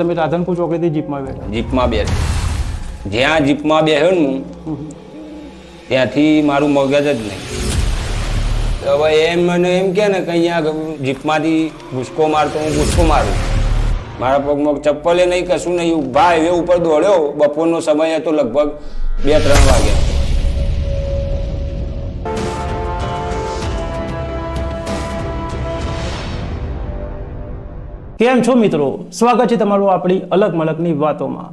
તમે રાધનપુર ચોકડીથી જીપમાં બેઠા જીપમાં બેઠા જ્યાં જીપમાં બેહ્યો ને હું, ત્યાંથી મારું મગજ જ નહીં. હવે એમ મને એમ કે ને કે અહીંયા જીપમાંથી ભૂસકો મારતો, હું ભૂસકો મારું. મારા પગમાં ચપ્પલે નહીં, કશું નહીં ઊભા એ ઉપર દોડ્યો. બપોરનો સમય હતો લગભગ બે, ત્રણ વાગ્યા. કેમ છો મિત્રો? સ્વાગત છે તમારું આપણી અલગ મલકની વાતોમાં.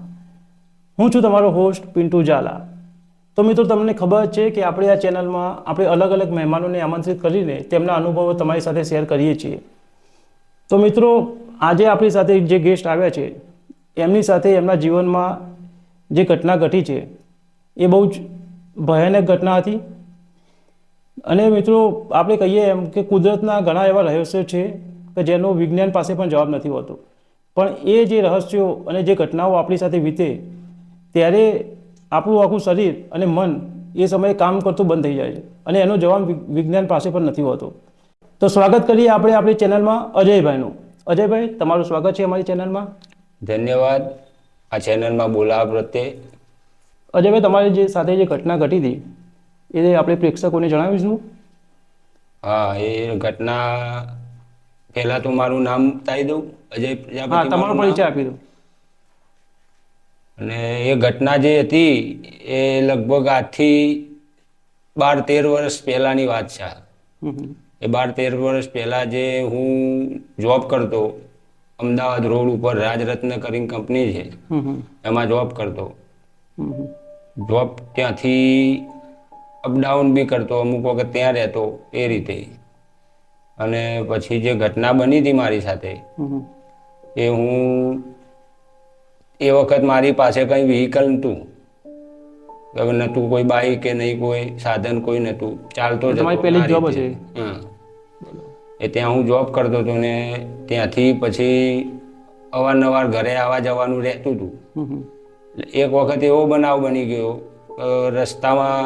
હું છું તમારો હોસ્ટ પિન્ટુ ઝાલા. તો મિત્રો, તમને ખબર છે કે આપણે આ ચેનલમાં આપણે અલગ અલગ મહેમાનોને આમંત્રિત કરીને તેમના અનુભવો તમારી સાથે શેર કરીએ છીએ. તો મિત્રો, આજે આપણી સાથે જે ગેસ્ટ આવ્યા છે, એમની સાથે એમના જીવનમાં જે ઘટના ઘટી છે, એ બહુ જ ભયાનક ઘટના હતી. અને મિત્રો, આપણે કહીએ એમ કે કુદરતના ઘણા એવા રહસ્યો છે કે જેનો વિજ્ઞાન પાસે પણ જવાબ નથી હોતો. પણ એ જે રહસ્યો અને જે ઘટનાઓ આપણી સાથે વીતે ત્યારે આપણું આખું શરીર અને મન એ સમયે કામ કરતું બંધ થઈ જાય છે. અને એનો જવાબ વિજ્ઞાન પાસે પણ નથી હોતો. તો સ્વાગત કરીએ આપણે આપણી ચેનલમાં અજયભાઈનું. અજયભાઈ તમારું સ્વાગત છે અમારી ચેનલમાં? ધન્યવાદ. આ ચેનલમાં બોલાવા પ્રત્યે. અજયભાઈ તમારી જે સાથે જે ઘટના ઘટી હતી એ આપણે પ્રેક્ષકોને જણાવીશું. હા એ ઘટના પહેલા તો મારું નામ તાઈ દઉં અજય પ્રજાપતિ તમારો પરિચય આપી દો અને એ ઘટના જે હતી એ લગભગ આજથી બાર તેર વર્ષ પહેલાની વાત છે. એ બાર તેર વર્ષ પહેલા જે હું જોબ કરતો અમદાવાદ રોડ ઉપર રાજરત્ન કરીને કંપની છે. એમાં જોબ કરતો. જોબ ત્યાંથી અપડાઉન બી કરતો અમુક વખત ત્યાં રહેતો એ રીતે અને પછી જે ઘટના બની હતી મારી સાથે. એ હું એ વખત મારી પાસે કંઈ વ્હીકલ નહોતું. નહોતું કોઈ બાઈક કે નહીં કોઈ સાધન કોઈ નહોતું. ચાલતો તમારી પહેલી આ હશે? એ ત્યાં હું જોબ કરતો હતો ને ત્યાંથી પછી અવારનવાર ઘરે આવવા જવાનું રહેતું હતું. એક વખત એવો બનાવ બની ગયો રસ્તામાં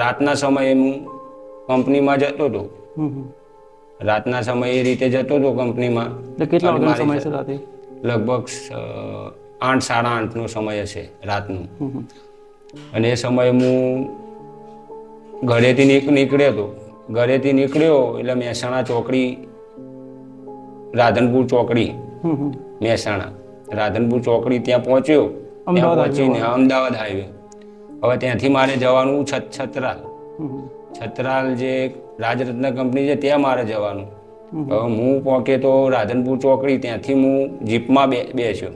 રાતના સમયે હું કંપનીમાં જતો હતો. રાતના સમયે એ રીતે જતો હતો કંપનીમાં. એટલે કેટલા વાગ્યાનો સમય છે રાતે? લગભગ આઠ સાડા આઠનો સમય હશે રાતનો. અને એ સમયે હું ઘરેથી નીકળ્યો હતો. ઘરેથી નીકળ્યો એટલે મહેસાણા ચોકડી રાધનપુર ચોકડી. મહેસાણા. રાધનપુર ચોકડી ત્યાં પહોંચ્યો. ત્યાં પહોંચીને અમદાવાદ હાઈવે હવે ત્યાંથી મારે જવાનું છત હમ. છત્રાલ જે રાજરત્ન કંપની છે ત્યાં મારે જવાનું. હવે હું પહોંચે તો રાધનપુર ચોકડી ત્યાંથી હું જીપમાં બે બેસ્યો.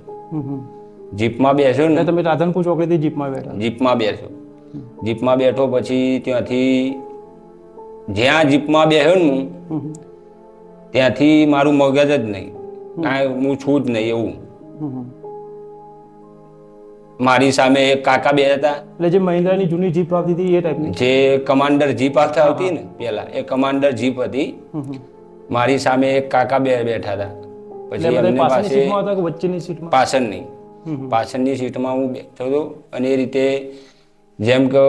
જીપમાં બેસ્યો ને. તમે રાધનપુર ચોકડીથી જીપમાં બેઠા? જીપમાં બેસ્યો. જીપમાં બેઠો પછી ત્યાંથી જ્યાં જીપમાં બેસ્યો ને હું. ત્યાંથી મારું મગજ જ નહીં. કાંઈ હું છું જ નહીં એવું. મારી સામે એક કાકા બે હતા. એટલે જે મહિન્દ્રાની જૂની જીપ આવતી હતી એ ટાઈપની જે કમાન્ડર જીપ આવતા આવતી ને પેલા એ કમાન્ડર જીપ હતી. મારી સામે એક કાકા બે બેઠા હતા. પછી એમને પાસે વચ્ચેની સીટમાં પાછળની. પાછળની સીટમાં હું બેઠો હતો અને એ રીતે જેમ કે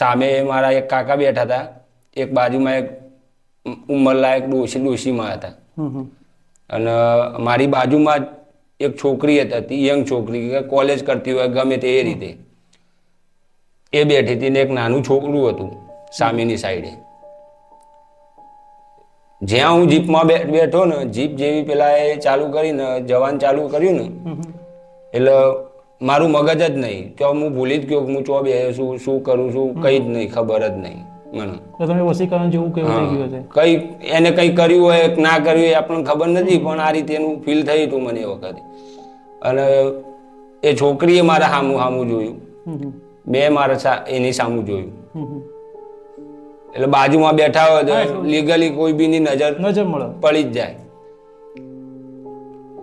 સામે મારા એક કાકા બેઠા હતા એક બાજુમાં એક ઉંમરલાયક ડોશી ડોશીમાં હતા. અને મારી બાજુમાં એક છોકરી હતી યંગ છોકરી કે કોલેજ કરતી હોય ગમે તે એ રીતે. એ બેઠી હતી ને એક નાનું છોકરું હતું સામેની સાઈડે. જ્યાં હું જીપમાં બેઠો ને જીપ જેવી પેલા એ ચાલુ કરીને જવાન ચાલુ કર્યું ને. એટલે મારું મગજ જ નહીં. તો હું ભૂલી જ ગયો હું ચો બે શું શું કરું છું કઈ જ નહીં ખબર જ નહીં. તમે વસીકરણ જેવું કેવું થઈ ગયું છે કઈ એને કઈ કર્યું હોય ના કર્યું હોય એ આપણને ખબર નથી પણ આ રીતે એનું ફીલ થયું હતું મને એ વખતે. અને એ છોકરીએ મારા સામું સામું જોયું. બે મારા એની સામું જોયું. એટલે બાજુમાં બેઠા હોય તો લીગલી કોઈ બી ની નજર નજર મળે. પડી જ જાય.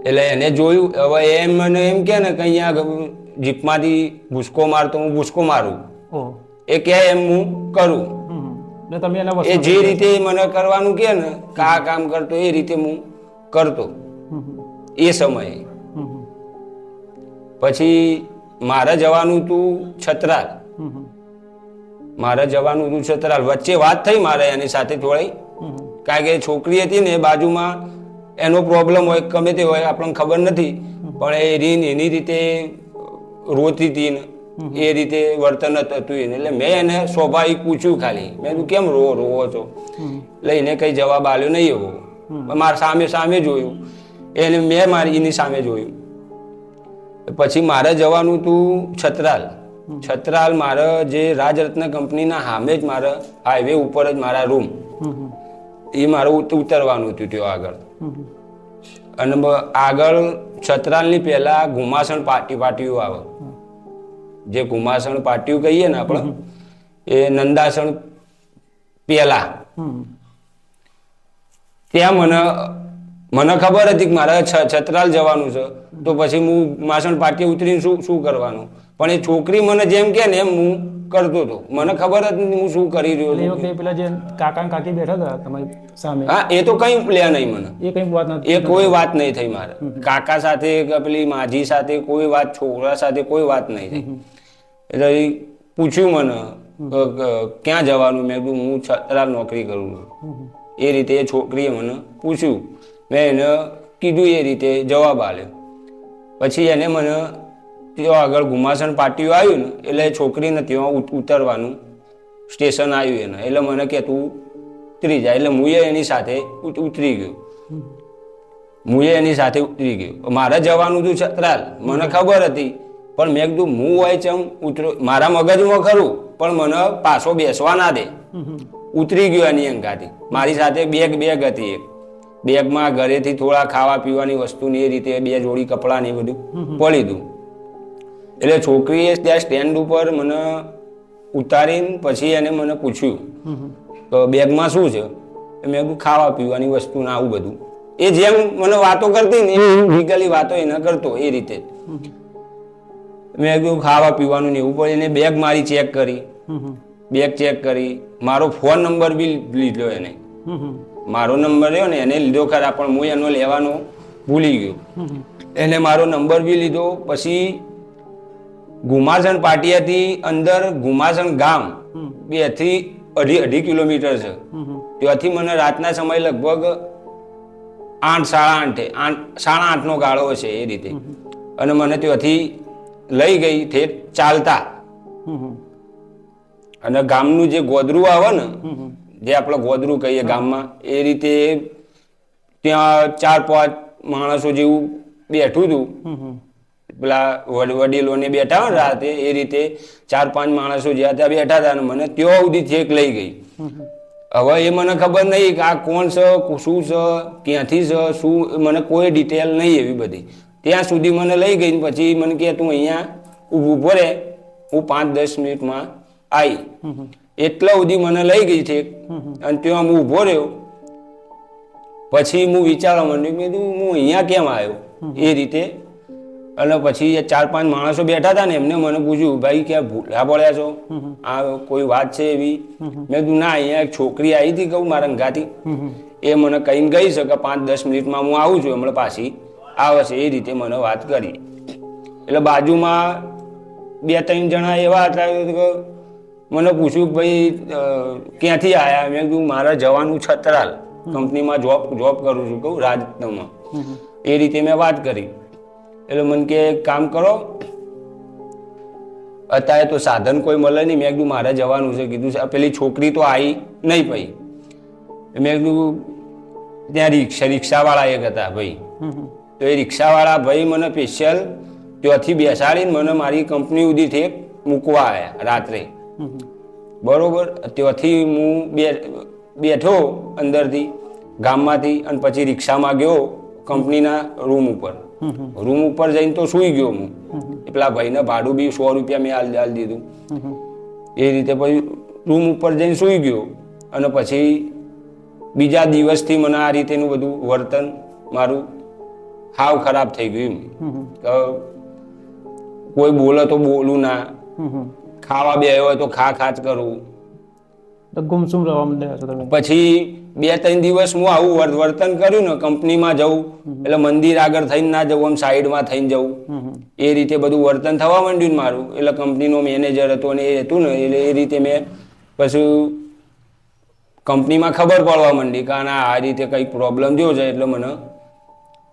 એટલે એને જોયું હવે એમ મને એમ કે ને કે અહીંયા જીપમાંથી ભૂસકો મારતો હું ભૂસકો મારું. એ કે એમ હું કરું. હમ. તમે એના એ જે રીતે મને કરવાનું કે ને કા કામ કરતો એ રીતે હું કરતો. એ સમયે. પછી મારે જવાનું તું છત્રાલ. મારે જવાનું તું છત્રાલ વચ્ચે વાત થઈ મારે એની સાથે થોડી. કારણ કે છોકરી હતી ને બાજુમાં એનો પ્રોબ્લેમ હોય ગમે તે હોય આપણને ખબર નથી પણ એ રીન એની રીતે રોતી હતી ને એ રીતે વર્તન હતું એને. એટલે મેં એને સ્વાભાવિક પૂછ્યું ખાલી. મેં કીધું કેમ રોવો રોવો છો? એટલે એને કઈ જવાબ આલ્યો નહીં એવો. મારા સામે સામે જોયું. એને મેં મારી એની સામે જોયું. પછી મારે જવાનું હતું છત્રાલ. છત્રાલ મારે જે રાજરત્ન કંપનીના સામે જ મારે હાઈવે ઉપર જ મારા રૂમ એ મારે ઉતરવાનું હતું ત્યાં આગળ. અને આગળ છત્રાલની પહેલા ઘુમાસણ પાટી પાટીઓ આવે જે ઘુમાસણ પાટીઓ કહીએ ને આપણે એ નંદાસણ પેલા. ત્યાં મને મને ખબર હતી કે મારે છત્રાલ જવાનું છે તો પછી હું માસણ પાટી ઉતરીને શું શું કરવાનું? પણ એ છોકરી મને જેમ કે ને એમ હું કરતો હતો. મને ખબર જ હું શું કરી રહ્યો છું. પેલા જે કાકા કાકી બેઠા હતા તમારી સામે? હા એ તો કઈ લે નહીં મને. એ કઈ વાત નથી એ કોઈ વાત નહીં થઈ મારે. કાકા સાથે કે પેલી માજી સાથે કોઈ વાત છોકરા સાથે કોઈ વાત નહીં થઈ. એટલે એ પૂછ્યું મને ક્યાં જવાનું? મેં કીધું હું છતરાલ નોકરી કરું છું. એ રીતે એ છોકરીએ મને પૂછ્યું. મેં એને કીધું એ રીતે જવાબ આપ્યો. પછી એને મને ત્યાં આગળ ઘુમાસણ પાટીઓ આવ્યું ને એટલે એ છોકરીને ત્યાં ઉતરવાનું સ્ટેશન આવ્યું એને. એટલે મને કે તું ઉતરી જાય એટલે હું એની સાથે ઉતરી ગયો. હું એની સાથે ઉતરી ગયો. મારે જવાનું હતું છત્રાલ મને ખબર હતી પણ મેં કીધું, હું હોય છે મારા મગજમાં ખરું, પણ મને પાછો બેસવા ના દે. ઉતરી ગયો એની અંગાથી. મારી સાથે બેગ બેગ હતી એક. બેગમાં ઘરેથી થોડા ખાવા પીવાની વસ્તુની એ રીતે બે જોડી કપડાં ને બધું પડી દઉં એટલે છોકરીએ ત્યાં સ્ટેન્ડ ઉપર મને ઉતારીને પછી એને મને પૂછ્યું, તો બેગમાં શું છે? મેં કીધું, ખાવા પીવાની વસ્તુ ને આવું બધું. એ જેમ મને વાતો કરતી ને એ વાતો એને કરતો એ રીતે. મેં કીધું ખાવા પીવાનું ને એવું પણ એને બેગ મારી ચેક કરી. બેગ ચેક કરી. મારો ફોન નંબર બી લીધો એને. મારો નંબર રહ્યો ને એને લીધો ખરા પણ હું એનો લેવાનો ભૂલી ગયો. એને મારો નંબર બી લીધો પછી ગુમાસણ પાટિયાથી અંદર ગુમાસણ ગામ બેથી અઢી અઢી કિલોમીટર છે. ત્યાંથી મને રાતના સમય લગભગ આઠ સાડા આઠે આઠ સાડા આઠનો ગાળો હશે એ રીતે. અને મને ત્યાંથી લઈ ગઈ ઠેઠ ચાલતા. અને ગામનું જે ગોદરું આવે ને જે આપણે ગોદરું કહીએ ગામમાં એ રીતે ત્યાં ચાર પાંચ માણસો જેવું બેઠું હતું. પેલા વડીલોને બેઠા હોય રાતે એ રીતે ચાર પાંચ માણસો જ્યાં ત્યાં બેઠા હતા ને મને ત્યાં સુધી છેક લઈ ગઈ. હવે એ મને ખબર નહીં કે આ કોણ છે શું છે ક્યાંથી છે શું મને કોઈ ડિટેલ નહીં એવી બધી. ત્યાં સુધી મને લઈ ગઈ પછી મને કે તું અહીંયા ઊભું ઊભો રહે હું પાંચ દસ મિનિટમાં આવી એટલા સુધી મને લઈ ગઈ છે. અને ત્યાં હું ઊભો રહ્યો. પછી હું વિચારવા માંડ્યું કે હું અહીંયા કેમ આવ્યો? એ રીતે. અને પછી ચાર પાંચ માણસો બેઠા હતા ને, એમને મને પૂછ્યું, ભાઈ, ક્યાં ભૂલા પડ્યા છો? આ કોઈ વાત છે એવી? મેં કીધું, ના, અહીંયા એક છોકરી આવી હતી, કહું, મારા અંગાથી એ મને કહીને ગઈ છે કે પાંચ દસ મિનિટમાં હું આવું છું હમણાં પાછી. આવે છે એ રીતે મને વાત કરી. એટલે બાજુમાં બે ત્રણ જણા એવા હતા મને પૂછ્યું કે ભાઈ ક્યાંથી આવ્યા મેં કીધું મારે જવાનું છત્રાલ કંપનીમાં જોબ જોબ કરું છું. કહું રાજરત્નમાં એ રીતે મેં વાત કરી. એટલે મને કે કામ કરો. અત્યારે તો સાધન કોઈ મળે નહીં. મેં કીધું મારે જવાનું છે. કીધું પેલી છોકરી તો આવી નહીં પઈ. મેં કીધું ત્યાં રિક્ષા રિક્ષાવાળા એક હતા ભાઈ. તો એ રિક્ષાવાળા ભાઈ મને સ્પેશિયલ ત્યાંથી બેસાડીને મને મારી કંપની સુધી ઠેક મૂકવા આવ્યા રાત્રે. બરોબર, ત્યાંથી હું બે, બેઠો અંદરથી, ગામમાંથી અને પછી રિક્ષામાં ગયો કંપનીના રૂમ ઉપર. રૂમ ઉપર જઈને તો સૂઈ ગયો હું. એટલા ભાઈને ભાડું બી સો રૂપિયા મેં હાલ હાલ દીધું. એ રીતે પછી રૂમ ઉપર જઈને સૂઈ ગયો અને પછી બીજા દિવસથી મને આ રીતેનું બધું વર્તન મારું હાવ ખરાબ થઈ ગયું એમ. કોઈ બોલે તો બોલું ના. ખાવા બે હોય તો ખા ખાચ કરું. ગુમસુમ રહેવા માંડ્યા છો તમે. પછી બે ત્રણ દિવસ હું આવું વર્ત વર્તન કર્યું ને કંપનીમાં જવું એટલે મંદિર આગળ થઈને ના જવું આમ સાઈડમાં થઈને જવું. એ રીતે બધું વર્તન થવા માંડ્યું ને મારું. એટલે કંપનીનો મેનેજર હતો ને એ હતું ને એટલે એ રીતે મેં પછી કંપનીમાં ખબર પડવા માંડી કે આ રીતે કંઈક પ્રોબ્લેમ થયો છે. એટલે મને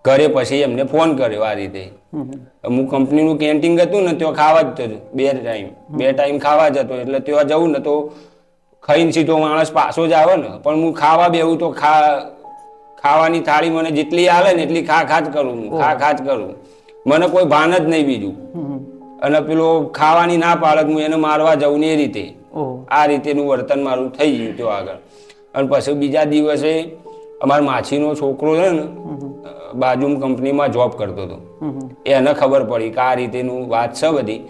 ઘરે પછી એમને ફોન કર્યો આ રીતે. હું કંપનીનું કેન્ટીન હતું ને ત્યાં ખાવા જ જતો બે ટાઈમ. બે ટાઈમ ખાવા જતો એટલે ત્યાં જવું ને તો ખાઈને સીધો માણસ પાછો જ આવે ને. પણ હું ખાવા બેવું તો ખા ખાવાની થાળી મને જેટલી આવે ને એટલી ખા ખા જ કરું હું. ખા ખા જ કરું. મને કોઈ ભાન જ નહીં બીજું. અને પેલો ખાવાની ના પાડત હું એને મારવા જઉં ને એ રીતે. આ રીતેનું વર્તન મારું થઈ ગયું ત્યાં આગળ. અને પછી બીજા દિવસે અમારા માછીનો છોકરો છે ને બાજુ કંપનીમાં જોબ કરતો હતો. એને ખબર પડી કે આ રીતેનું વાત છે બધી.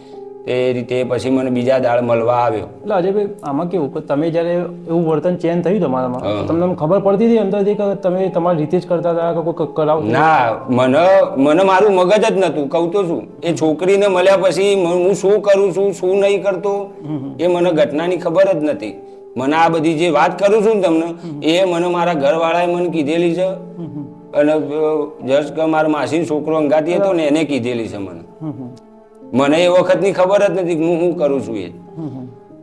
તે રીતે પછી મને બીજા દાળ મળવા આવ્યો. એટલે અજયભાઈ આમાં કેવું કે તમે જ્યારે એવું વર્તન ચેન્જ થયું તમારામાં તમને ખબર પડતી હતી અંદરથી કે તમે તમારી રીતે જ કરતા હતા કે કોઈ કરાવ ના મને મને મારું મગજ જ નતું કહું તો શું? એ છોકરીને મળ્યા પછી હું શું કરું છું શું નહીં કરતો? એ મને ઘટનાની ખબર જ નથી. મને આ બધી જે વાત કરું છું ને તમને એ મને મારા ઘરવાળાએ મને કીધેલી છે. અને જસ્ટ કે મારા માસીનો છોકરો અંગાતી હતો ને એને કીધેલી છે મને. મને એ વખતની ખબર જ નથી કે હું શું કરું છું એ.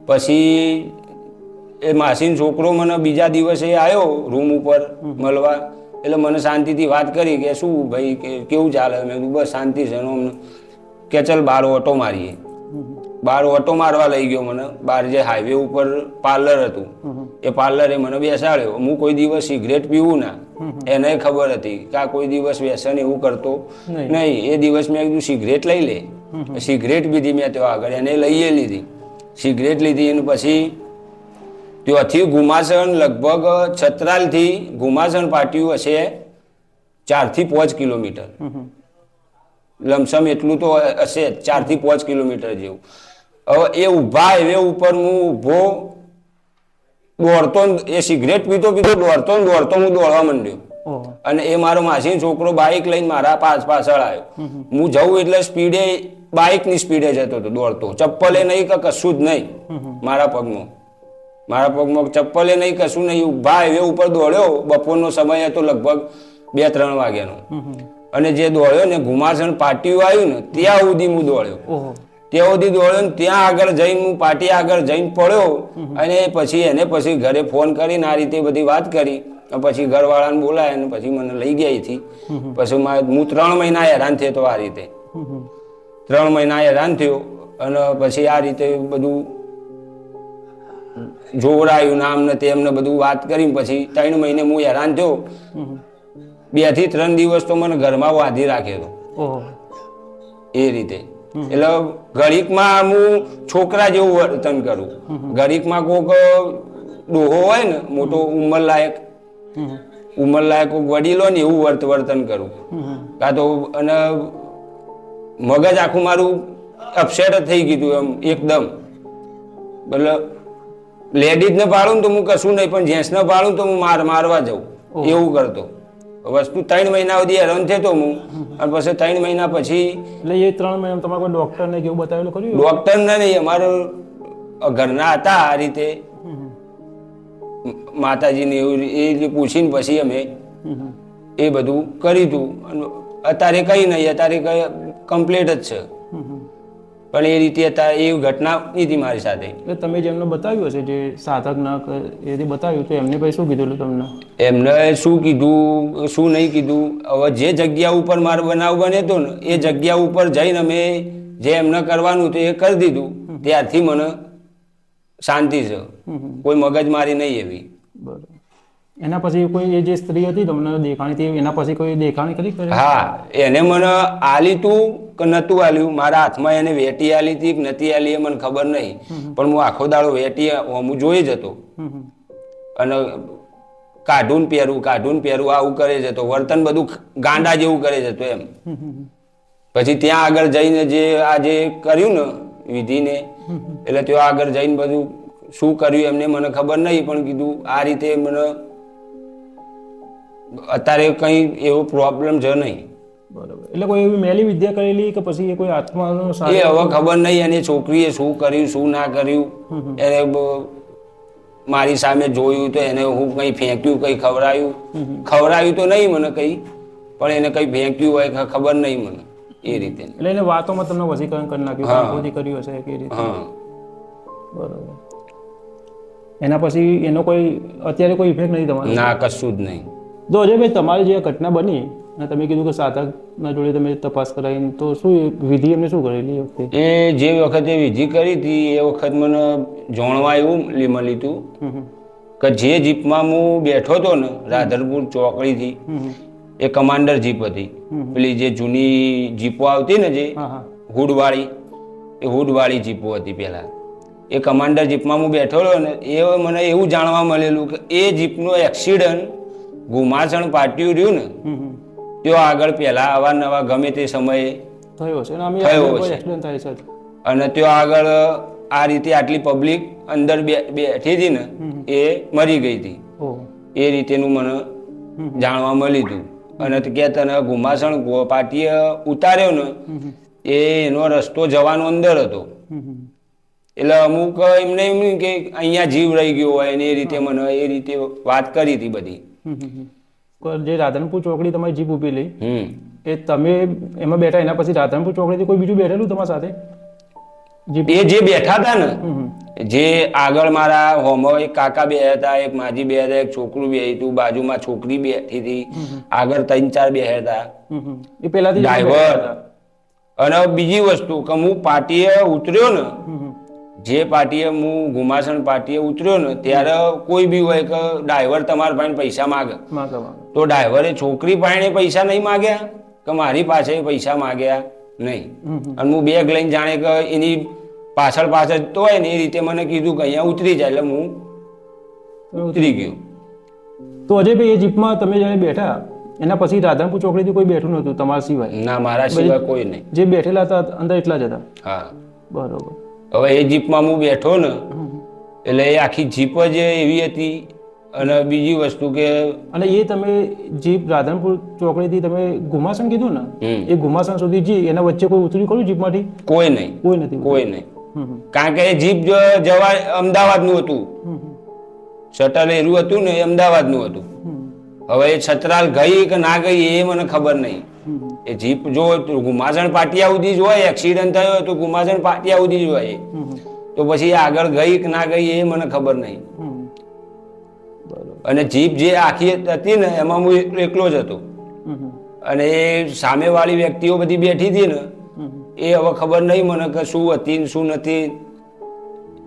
પછી એ માસીનો છોકરો મને બીજા દિવસે આવ્યો રૂમ ઉપર મળવા. એટલે મને શાંતિથી વાત કરી કે શું ભાઈ કે કેવું ચાલે? મેં બસ શાંતિ છે. કે ચલ બાર ઓટો મારીએ. બાર ઓટો મારવા લઈ ગયો મને. બાર જે હાઈવે ઉપર પાર્લર હતું એ પાર્લરે મને બેસાડ્યો. હું કોઈ દિવસ સિગરેટ પીવું ના. એને ખબર હતી કે આ કોઈ દિવસ વ્યસન એવું કરતો નહીં. એ દિવસ મેં કીધું સિગરેટ લઈ લે. સિગરેટ પીધી મેં ત્યાં આગળ. એને લઈએ લીધી. સિગરેટ લીધી અને પછી ત્યાંથી ઘુમાસણ લગભગ છત્રાલથી ઘુમાસણ પાટિયું હશે ચારથી પાંચ કિલોમીટર. લમસમ એટલું તો હશે ચારથી પાંચ કિલોમીટર જેવું. હવે એ ઊભા હાઈવે ઉપર હું ઊભો દોડતો એ સિગરેટ પીતો પીતો દોડતો ને દોડતો હું દોડવા માંડ્યો. અને એ મારો માસી છોકરો બાઇક લઈને મારા પાછ પાછળ આવ્યો. હું જઉં એટલે સ્પીડે બાઇકની સ્પીડે જતો હતો દોડતો. ચપ્પલે નહીં કે કશું જ નહીં મારા પગમાં. મારા પગમાં ચપ્પલે નહીં કશું નહીં. ઊભા હાઈવે ઉપર દોડ્યો. બપોરનો સમય હતો લગભગ બે ત્રણ વાગ્યાનો. અને જે દોડ્યો ને ઘુમાસણ પાટિયું આવ્યું ને ત્યાં સુધી હું દોડ્યો. ત્યાં સુધી દોડ્યો ત્યાં આગળ જઈને હું પાટી આગળ જઈને પડ્યો અને પછી એને પછી ઘરે ફોન કરીને આ રીતે બધી વાત કરી. પછી ઘરવાળાને બોલાય અને પછી મને લઈ અહીંથી. પછી હું ત્રણ મહિના હેરાન થયો તો આ રીતે. ત્રણ મહિના હેરાન થયો અને પછી આ રીતે બધું જોવડાયું નામ ને તેમને બધું વાત કરી પછી ત્રણ મહિને હું હેરાન થયો. બેથી ત્રણ દિવસ તો મને ઘરમાં વાંધી રાખ્યો હતો. એ રીતે. એટલે ઘડીકમાં હું છોકરા જેવું વર્તન કરું ઘડીકમાં કોક ડોહો હોય ને મોટો ઉંમર લાયક. ઉંમર લાયક વડીલો ને એવું વર્ત વર્તન કરું. કાં તો અને મગજ આખું મારું અપસેટ થઈ ગયું એમ એકદમ મતલબ લેડીઝને પાડું ને તો હું કશું નહીં પણ જેન્ટ્સને પાડું તો હું માર મારવા જાઉં એવું કરતો વસ્તુ ત્રણ મહિના સુધી હેરાન થતો હું અને પછી ત્રણ મહિના પછી એટલે એ ત્રણ મહિના તમારે કોઈ ડોક્ટરને કેવું બતાવેલું ખરું ડોક્ટરને નહીં અમારો ઘરના હતા આ રીતે. માતાજીને એવું એ પૂછીને પછી અમે. એ બધું કરી હતું અને અત્યારે કંઈ નહીં અત્યારે કમ્પ્લીટ જ છે. પણ એ રીતે હતા એ ઘટના નથી મારી સાથે. એટલે તમે જેમને બતાવ્યું હશે જે સાધક ના એ રીતે બતાવ્યું તો એમને પછી શું કીધું તમને? એમને શું કીધું શું નહીં કીધું? હવે જે જગ્યા ઉપર મારો બનાવ બને તો ને એ જગ્યા ઉપર જઈને અમે જે એમને કરવાનું હતું એ કરી દીધું. ત્યારથી મને શાંતિ છે. કોઈ મગજ કોઈ મગજમારી નહીં એવી. બરોબર. એના પછી કોઈ એ જે સ્ત્રી હતી તમને દેખાણી હતી એના પછી કોઈ દેખાણી કરી? હા એને મને આલી તું કે નતું આલ્યું? મારા હાથમાં એને વેટી આલી હતી કે નથી આલી એ મને ખબર નહીં. પણ હું આખો દાડો વેટી હું જોઈ જતો હતો. અને કાઢું પહેરું કાઢું પહેરું આવું કરે છે તો વર્તન બધું ગાંડા જેવું કરે છે તો એમ. પછી ત્યાં આગળ જઈને જે આ જે કર્યું ને વિધિને એટલે ત્યાં આગળ જઈને બધું શું કર્યું એમને મને ખબર નહીં પણ કીધું આ રીતે મને અત્યારે કંઈ એવો પ્રોબ્લેમ છે નહીં. બરોબર. એટલે કોઈ એવી મેલી વિદ્યા કરેલી કે પછી એ કોઈ આત્માનો એ હવે ખબર નહીં એની છોકરીએ શું કર્યું શું ના કર્યું. એને મારી સામે જોયું તો એને હું કંઈ ફેંક્યું કંઈ ખવડાયું? ખવડાયું તો નહીં મને કંઈ પણ એને કંઈ ફેંક્યું હોય કે ખબર નહીં મને એ રીતે. એટલે એને વાતોમાં તમને વસીકરણ કરી નાખ્યું. કર્યું હશે કે રીતે? બરોબર. એના પછી એનો કોઈ અત્યારે કોઈ ઇફેક્ટ નથી તમારો? ના કશું જ નહીં. તો અજયભાઈ તમારી જે આ ઘટના બની અને તમે કીધું કે સાધકના જોડે તમે તપાસ કરાવીને તો શું વિધિ એમને શું કરેલી વખતે? એ જે વખતે વિધિ કરી હતી એ વખત મને જોણવા એવું મળ્યું હતું. કે જે જીપમાં હું બેઠો હતો ને રાધરપુર ચોકડીથી. એ કમાન્ડર જીપ હતી. પેલી જે જૂની જીપો આવતી ને જે હુડવાળી એ હુડવાળી જીપો હતી પહેલાં. એ કમાન્ડર જીપમાં હું બેઠો રહ્યો ને એ મને એવું જાણવા મળેલું કે એ જીપનો એક્સિડન્ટ ગુમાસણ પાટિયું રહ્યું ને. તેઓ આગળ પહેલા અવારનવાર ગમે તે સમયે થયો છે. અને થયો છે. તેઓ આગળ આ રીતે આટલી પબ્લિક અંદર બેઠી હતી ને એ મરી ગઈ હતી. એ રીતેનું મને જાણવા મળ્યું હતું. અને કે તને ગુમાસણ પાટીએ ઉતાર્યો ને એ એનો રસ્તો જવાનો અંદર હતો. એટલે અમુક એમને એમ કે અહીંયા જીવ રહી ગયો હોય ને એ રીતે મને એ રીતે વાત કરી હતી બધી. જે રાધનપુર ચોકડી તમારી જીપ ઊભી લઈ એ તમે એમાં બેઠા એના પછી રાધનપુર ચોકડીથી કોઈ બીજું બેઠેલું તમારી સાથે એ જે બેઠા હતા ને. જે આગળ મારા હોમો એક કાકા બે હતા એક માજી બે હતા એક છોકરું બે હતું બાજુમાં છોકરી બેઠી હતી આગળ ત્રણ ચાર બે હતા. એ પેલાથી ડ્રાઈવર. હતા. અને બીજી વસ્તુ કે હું પાટીએ ઉતર્યો ને. જે પાર્ટીએ હું ગુમાસણ પાર્ટીએ ઉતર્યો ને ત્યારે કોઈ બી હોય કે ડ્રાઈવર તમારા પાસે પૈસા માગે. તો ડ્રાઈવરે છોકરી પાસે પૈસા નહીં માગ્યા કે મારી પાસે પૈસા માગ્યા નહીં. અને હું બેગ લઈને જાણે કે એની પાછળ પાછળ તો હોય ને એ રીતે મને કીધું કે અહીંયા ઉતરી જાય એટલે હું ઉતરી ગયો. તો અજયભાઈ એ જીપમાં તમે જ્યારે બેઠા એના પછી રાધનપુર ચોકડીથી કોઈ બેઠું નહોતું તમારા સિવાય? ના મારા સિવાય કોઈ નહીં. જે બેઠેલા હતા અંદર એટલા જ હતા? હા. બરોબર. હવે એ જીપમાં હું બેઠો ને એટલે એ આખી જીપ જ એવી હતી અને બીજી વસ્તુ કે અને એ તમે જીપ રાધનપુર ચોકડીથી તમે ઘુમાસણ કીધું ને એ ઘુમાસણ સુધી જી એના વચ્ચે કોઈ ઉતરી ખરું જીપમાંથી? કોઈ નહીં. કોઈ નથી કોઈ નહીં. કારણ કે એ જીપ જવા અમદાવાદનું હતું. શટલ એરું હતું ને એ અમદાવાદનું હતું. હવે એ છત્રાલ ગઈ કે ના ગઈ એ મને ખબર નહીં. એ જીપ જો ગુમાસણ પાટિયા સુધી જ હોય એક્સિડન્ટ થયો તો ગુમાસણ પાટિયા સુધી જ હોય. તો પછી આગળ ગઈ કે ના ગઈ એ મને ખબર નહીં. અને જીપ જે આખી હતી ને એમાં હું એકલો જ હતો. અને એ સામેવાળી વ્યક્તિઓ બધી બેઠી હતી ને. એ હવે ખબર નહીં મને કે શું હતી ને શું નથી.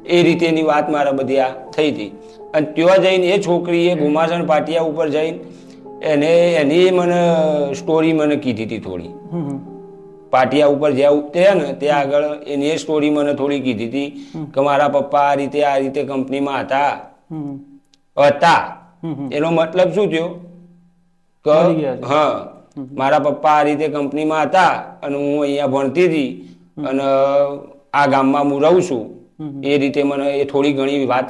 એ રીતેની વાત મારા બધી આ થઈ હતી. અને ત્યાં જઈને એ છોકરીએ ગુમાસણ પાટિયા ઉપર જઈને એને એની મને સ્ટોરી મને કીધી હતી થોડી. પાટિયા ઉપર જ્યાં ઉતર્યા ને ત્યાં આગળ એની એ સ્ટોરી મને થોડી કીધી હતી કે મારા પપ્પા આ રીતે આ રીતે કંપનીમાં હતા. હતા. એનો મતલબ શું થયો? કે હા મારા પપ્પા આ રીતે કંપનીમાં હતા અને હું અહીંયા ભણતી હતી અને આ ગામમાં હું રહું છું. એ રીતે મને એ થોડી ઘણી વાત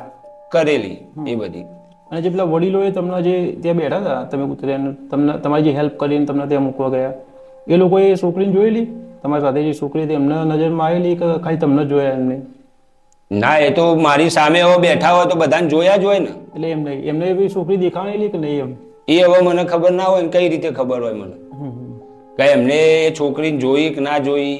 કરેલી એ બધી. અને જે પેલા વડીલોએ તમને જે ત્યાં બેઠા હતા તમે ઉતર્યા તમને તમારી જે હેલ્પ કરીને તમને ત્યાં મૂકવા ગયા એ લોકોએ છોકરીને જોયેલી તમારી સાથે જે છોકરી હતી એમને નજરમાં આવેલી કે ખાલી તમને જોયા એમને? ના એ તો મારી સામે હવે બેઠા હોય તો બધાને જોયા જ હોય ને. એટલે એમ નહીં એમને એવી છોકરી દેખાણેલી કે નહીં એમ? એ હવે મને ખબર ના હોય ને કઈ રીતે ખબર હોય મને. કે એમને એ છોકરીને જોઈ કે ના જોઈ.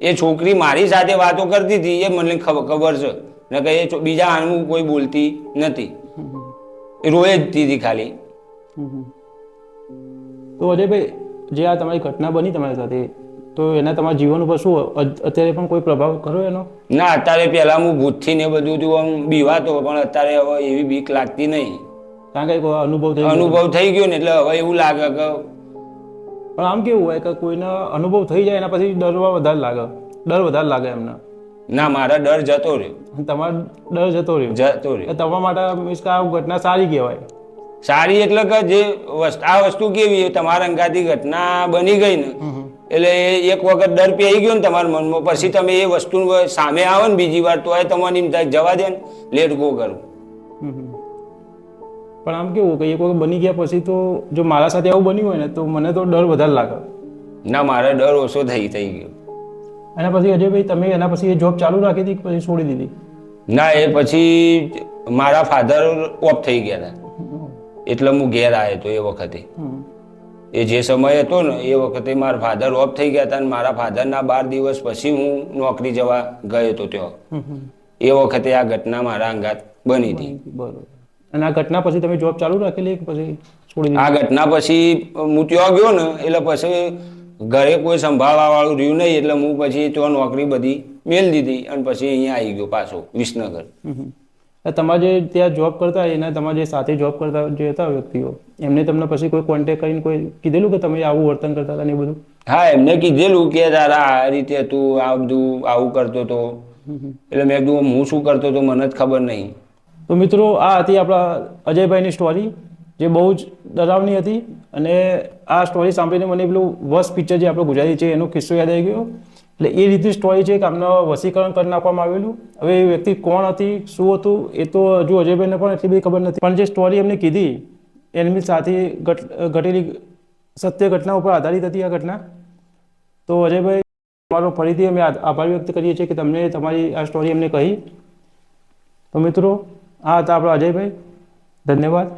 એ છોકરી મારી સાથે વાતો કરતી હતી એ મને ખબર છે. કે એ બીજા આનું કોઈ બોલતી નથી. એ રોએ જ હતી ખાલી. તો અજયભાઈ જે આ તમારી ઘટના બની તમારી સાથે તો એના તમારા જીવન ઉપર શું અત્યારે પણ કોઈ પ્રભાવ ખરો એનો ના અત્યારે પહેલા હું ભૂતથી ને બધું હતું આમ બીવાતો પણ અત્યારે હવે એવી બીક લાગતી નહીં કારણ કે અનુભવ થઈ અનુભવ થઈ ગયો ને એટલે હવે એવું લાગે કે પણ આમ કેવું હોય કે કોઈને અનુભવ થઈ જાય એના પછી ડરવા વધારે લાગે ડર વધારે લાગે એમને ના મારા ડર જતો રહ્યો. તમારો ડર જતો રહ્યો? જતો રહ્યો. તમારા માટે મીન્સ કે આ ઘટના સારી કહેવાય. સારી એટલે કે જે વસ્તુ આ વસ્તુ કેવી તમારા અંગાથી ઘટના બની ગઈ ને એટલે એક વખત ડર પેઈ ગયો ને તમારા મનમાં. પછી તમે એ વસ્તુ સામે આવો ને બીજી વાર તો એ તમારે એમ થાય જવા દે ને લેટ ગો કરું. પણ આમ કેવું કે એક વખત બની ગયા પછી તો જો મારા સાથે આવું બન્યું હોય ને તો મને તો ડર વધારે લાગે. ના મારે ડર ઓછો થઈ થઈ ગયો. એના પછી અજયભાઈ તમે એના પછી એ જોબ ચાલુ રાખી હતી પછી છોડી દીધી? ના એ પછી મારા ફાધર ઓફ થઈ ગયા હતા. એટલે હું ઘેર આવ્યો હતો એ વખતે. એ જે સમય હતો ને એ વખતે મારા ફાધર ઓફ થઈ ગયા હતા અને મારા ફાધરના બાર દિવસ પછી હું નોકરી જવા ગયો હતો ત્યાં. એ વખતે આ ઘટના મારા અંગાત બની હતી. અને આ ઘટના પછી તમે જોબ ચાલુ રાખેલી પછી છોડી આ ઘટના પછી હું ત્યાં ગયો ને એટલે પછી ઘરે કોઈ સંભાળવા વાળું રહ્યું નહીં એટલે હું પછી તો નોકરી બધી મેલ દીધી અને પછી અહીંયા આવી ગયો પાછો વિસનગર. તમારે જે ત્યાં જોબ કરતા એના તમારે જે સાથે જોબ કરતા જે હતા વ્યક્તિઓ એમને તમને પછી કોઈ કોન્ટેક્ટ કરીને કોઈ કીધેલું કે તમે આવું વર્તન કરતા હતા ને બધું? હા એમને કીધેલું કે તારા આ રીતે તું આ બધું આવું કરતો તો એટલે મેં કીધું હું શું કરતો તો મને જ ખબર નહીં. તો મિત્રો આ હતી આપણા અજયભાઈની સ્ટોરી જે બહુ જ ડરાવની હતી અને આ સ્ટોરી સાંભળીને મને પેલું વસ પિક્ચર જે આપણું ગુજરાતી છે એનો કિસ્સો યાદ આવી ગયો. એટલે એ રીતની સ્ટોરી છે કે આમનું વસીકરણ કરી નાખવામાં આવેલું. હવે એ વ્યક્તિ કોણ હતી, શું હતું, એ તો હજુ અજયભાઈને પણ એટલી બધી ખબર નથી. પણ જે સ્ટોરી એમને કીધી એમની સાથે ઘટ, ઘટેલી સત્ય ઘટના ઉપર આધારિત હતી આ ઘટના. તો અજયભાઈ, તમારો ફરીથી અમે આભાર વ્યક્ત કરીએ છીએ કે તમને તમારી આ સ્ટોરી એમને કહી. તો મિત્રો, આ હતા આપણા અજયભાઈ. ધન્યવાદ.